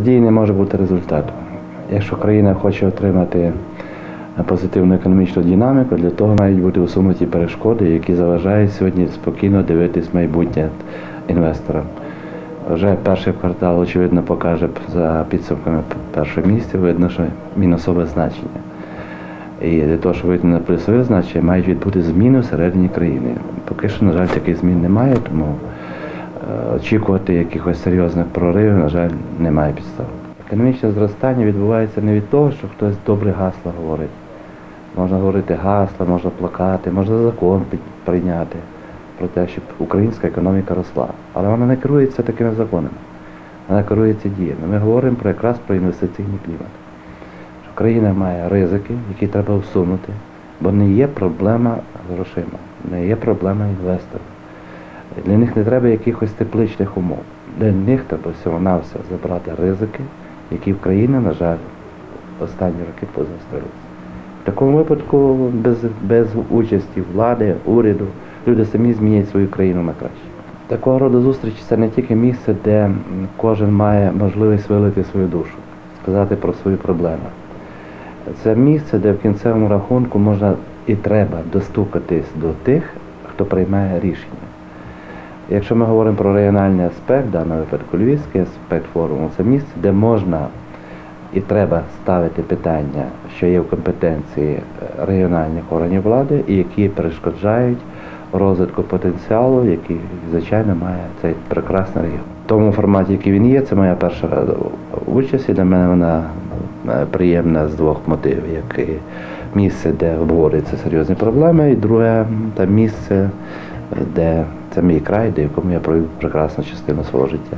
Дії не може бути результату. Якщо країна хоче отримати позитивну економічну динаміку, для того мають бути усунуті перешкоди, які заважають сьогодні спокійно дивитись майбутнє інвесторам. Вже перший квартал, очевидно, покаже за підсумками першого місця, видно, що мінусове значення. І для того, щоб вийти на плюсове значення, мають відбути зміни всередині країни. Поки що, на жаль, таких змін немає, тому е, очікувати якихось серйозних проривів, на жаль, немає підстав. Економічне зростання відбувається не від того, що хтось добре гасла говорить. Можна говорити гасла, можна плакати, можна закон прийняти про те, щоб українська економіка росла. Але вона не керується такими законами. Вона керується діями. Ми говоримо про якраз про інвестиційний клімат. Що країна має ризики, які треба усунути, бо не є проблема грошима, не є проблема інвесторів. Для них не треба якихось тепличних умов. Для них треба всього-навсього забрати ризики, які в країні, на жаль, останні роки позастрілися. В такому випадку без, без участі влади, уряду, люди самі змінять свою країну на краще. Такого роду зустрічі це не тільки місце, де кожен має можливість вилити свою душу, сказати про свої проблеми. Це місце, де в кінцевому рахунку можна і треба достукатись до тих, хто приймає рішення. Якщо ми говоримо про регіональний аспект, в даному випадку львівський аспект форуму, це місце, де можна і треба ставити питання, що є в компетенції е, регіональних органів влади, і які перешкоджають розвитку потенціалу, який, звичайно, має цей прекрасний регіон. В тому форматі, який він є, це моя перша участь, і для мене вона е, приємна з двох мотивів. Як місце, де обговорюються серйозні проблеми, і друге та місце, де це мій край, до якого я провів прекрасну частину свого життя.